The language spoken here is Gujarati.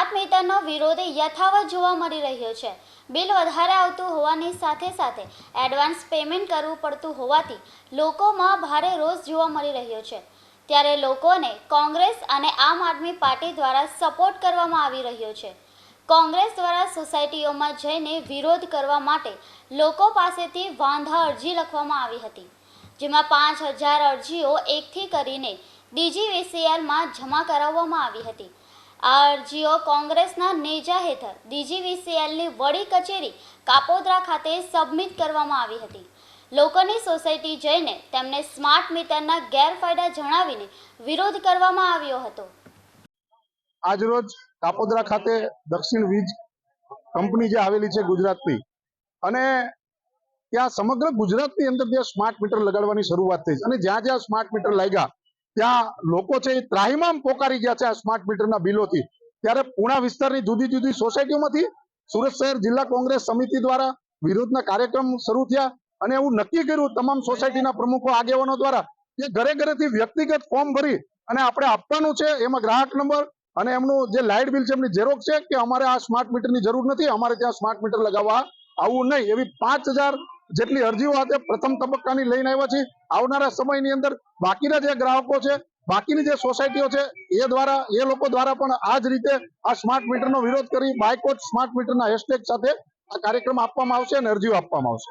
સ્માર્ટ મીટરનો વિરોધ યથાવત જોવા મળી રહ્યો છે. બિલ વધારે આવતું હોવાની સાથે સાથે એડવાન્સ પેમેન્ટ કરવું પડતું હોવાથી લોકોમાં ભારે રોષ જોવા મળી રહ્યો છે. ત્યારે લોકોને કોંગ્રેસ અને આમ આદમી પાર્ટી દ્વારા સપોર્ટ કરવામાં આવી રહ્યો છે. કોંગ્રેસ દ્વારા સોસાયટીઓમાં જઈને વિરોધ કરવા માટે લોકો પાસેથી વાંધા અરજી લખવામાં આવી હતી. જેમાં પાંચ હજાર અરજીઓ એકથી કરીને ડીજીવીસીએલમાં જમા કરાવવામાં આવી હતી. આ અરજીઓ કોંગ્રેસના નેજા હેઠળ ડીજીવીસીએલની વડી કચેરી કાપોદ્રા ખાતે સબમિટ કરવામાં આવી હતી. લોકોની સોસાયટી જઈને તેમને સ્માર્ટ મીટરના ગેરફાયદા જણાવીને વિરોધ કરવામાં આવ્યો હતો. આજરોજ કાપોદ્રા ખાતે દક્ષિણ વીજ કંપની જે આવેલી છે ગુજરાતની અને ત્યાં સમગ્ર ગુજરાતની અંદર ત્યાં સ્માર્ટ મીટર લગાડવાની શરૂઆત થઈ અને જ્યાં જ્યાં સ્માર્ટ મીટર લાગ્યા ત્યાં લોકો છે એ ત્રાહિમામ પોકારી ગયા છે આ સ્માર્ટ મીટરના બિલોથી. ત્યારે પૂણા વિસ્તારની જુદી જુદી સોસાયટીઓમાંથી સુરત શહેર જિલ્લા કોંગ્રેસ સમિતિ દ્વારા વિરોધના કાર્યક્રમ શરૂ થયા અને એવું નક્કી કર્યું તમામ સોસાયટીના પ્રમુખો આગેવાનો દ્વારા કે ઘરે ઘરેથી વ્યક્તિગત ફોર્મ ભરી અને આપણે આપવાનું છે, એમાં ગ્રાહક નંબર અને એમનું જે લાઇટ બિલ છે, એમની ઝેરોક્ષ છે કે અમારે આ સ્માર્ટ મીટરની જરૂર નથી, અમારે ત્યાં સ્માર્ટ મીટર લગાવવા આવું નહીં. એવી પાંચ હજાર જેટલી અરજીઓ આજે પ્રથમ તબક્કાની લઈને આવ્યા છે, આવનારા સમયની અંદર બાકીના જે ગ્રાહકો છે, બાકીની જે સોસાયટીઓ છે, એ દ્વારા, એ લોકો દ્વારા પણ આ જ રીતે આ સ્માર્ટ મીટરનો વિરોધ કરી બાયકોટ સ્માર્ટ મીટરના હેશટેગ સાથે આ કાર્યક્રમ આપવામાં આવશે અને અરજીઓ આપવામાં આવશે.